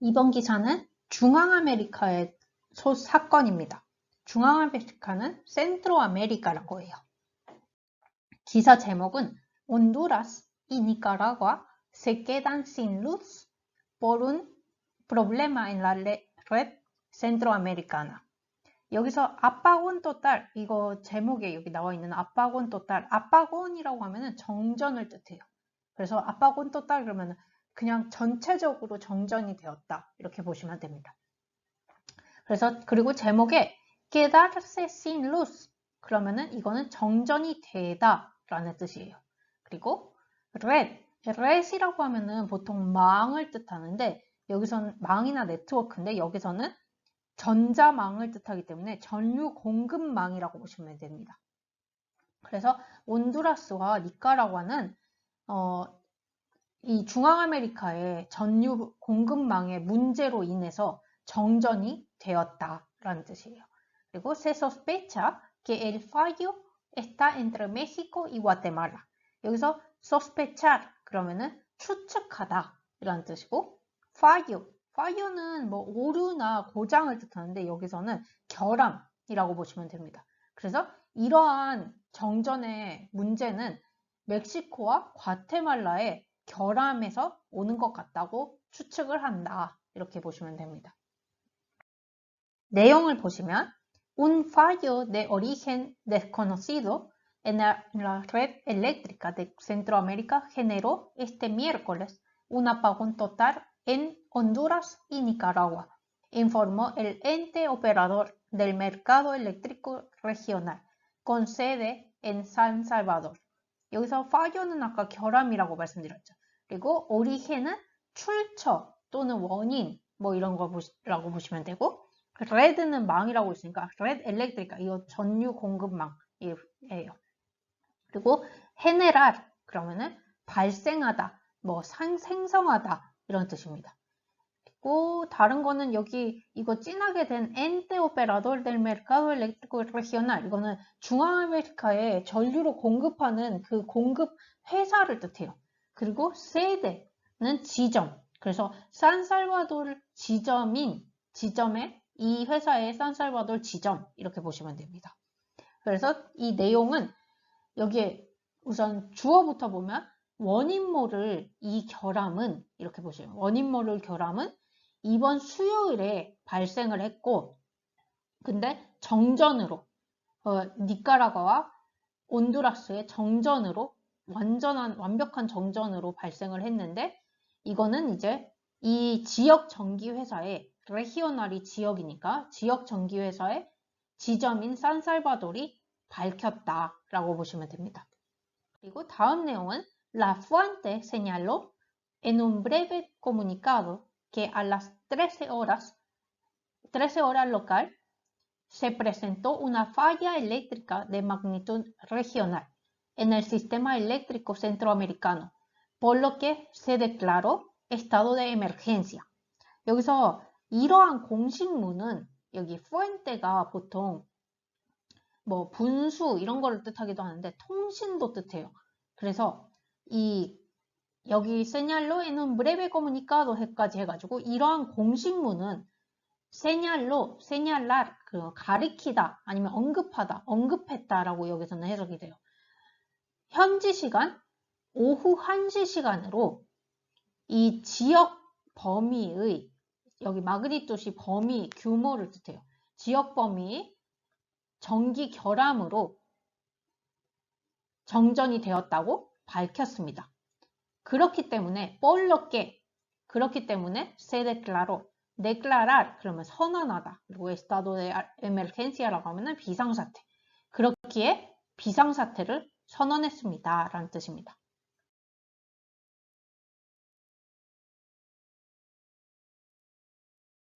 이번 기사는 중앙아메리카의 소 사건입니다. 중앙아메리카는 센트로 아메리카라고 해요. 기사 제목은 y Nicaragua se quedan sin luz por un problema. 여기서 아빠곤 또 딸 이거 제목에 여기 나와 있는 아빠곤 또 딸 아빠곤이라고 하면은 정전을 뜻해요. 그래서 아빠곤 또 딸 그러면은 그냥 전체적으로 정전이 되었다. 이렇게 보시면 됩니다. 그래서 그리고 제목에 quedarse sin luz 그러면은 이거는 정전이 되다 라는 뜻이에요. 그리고 red, red이라고 하면은 보통 망을 뜻하는데 여기서는 망이나 네트워크인데 여기서는 전자망을 뜻하기 때문에 전류 공급망이라고 보시면 됩니다. 그래서 온두라스와 니카라과는 어, 이 중앙아메리카의 전류 공급망의 문제로 인해서 정전이 되었다라는 뜻이에요. 그리고 se sospecha que el fallo está entre México y Guatemala. 여기서 sospechar 그러면은 추측하다 이라는 뜻이고 fallo, fallo는 뭐 오류나 고장을 뜻하는데 여기서는 결함이라고 보시면 됩니다. 그래서 이러한 정전의 문제는 멕시코와 과테말라의 결함에서 오는 것 같다고 추측을 한다. 이렇게 보시면 됩니다. 내용을 보시면 un fallo de origen desconocido en la red eléctrica de Centroamérica generó este miércoles un apagón total en Honduras y Nicaragua, informó el ente operador del mercado eléctrico regional con sede en San Salvador. 여기서 fallo는 아까 결함이라고 말씀드렸죠. 그리고 origin은 출처 또는 원인 뭐 이런 거라고 보시면 되고 red는 망이라고 있으니까 red electric 이거 전류 공급망이에요. 그리고 generar 그러면은 발생하다, 뭐 생성하다 이런 뜻입니다. 그리고 다른 거는 여기 이거 진하게 된 ente operador del mercado 이거는 중앙아메리카에 전류를 공급하는 그 공급 회사를 뜻해요. 그리고 세대는 지점. 그래서 산살바도르 지점인 지점의 이 회사의 산살바도르 지점 이렇게 보시면 됩니다. 그래서 이 내용은 여기에 우선 주어부터 보면 원인 모를 이 결함은 이렇게 보시면 원인 모를 결함은 이번 수요일에 발생을 했고 근데 정전으로 어, 니카라과와 온두라스의 정전으로 완전한 완벽한 정전으로 발생을 했는데 이거는 이제 이 지역 전기 회사의 레히오나리 지역이니까 지역 전기 회사의 지점인 산살바돌이 밝혔다라고 보시면 됩니다. 그리고 다음 내용은 La fuente señaló en un breve comunicado que a las 13 horas, 13 horas local, se presentó una falla eléctrica de magnitud regional en el sistema eléctrico centroamericano, por lo que se declaró estado de emergencia. 여기서 이러한 공식문은 여기 fuente가 보통 뭐 분수 이런 거를 뜻하기도 하는데 통신도 뜻해요. 그래서 이 여기 señal로에는 breve comunicado까지 해가지고 이러한 공식문은 señal로, señalar 그 가리키다 아니면 언급하다, 언급했다라고 여기서는 해석이 돼요. 현지 시간 오후 1시 시간으로 이 지역 범위의 여기 마그니토시 범위 규모를 뜻해요. 지역 범위 전기 결함으로 정전이 되었다고 밝혔습니다. 그렇기 때문에 뻘렇게 그렇기 때문에 se declaró declarar 그러면 선언하다 그리고 estado de emergencia라고 하면은 비상사태 그렇기에 비상사태를 선언했습니다. 라는 뜻입니다.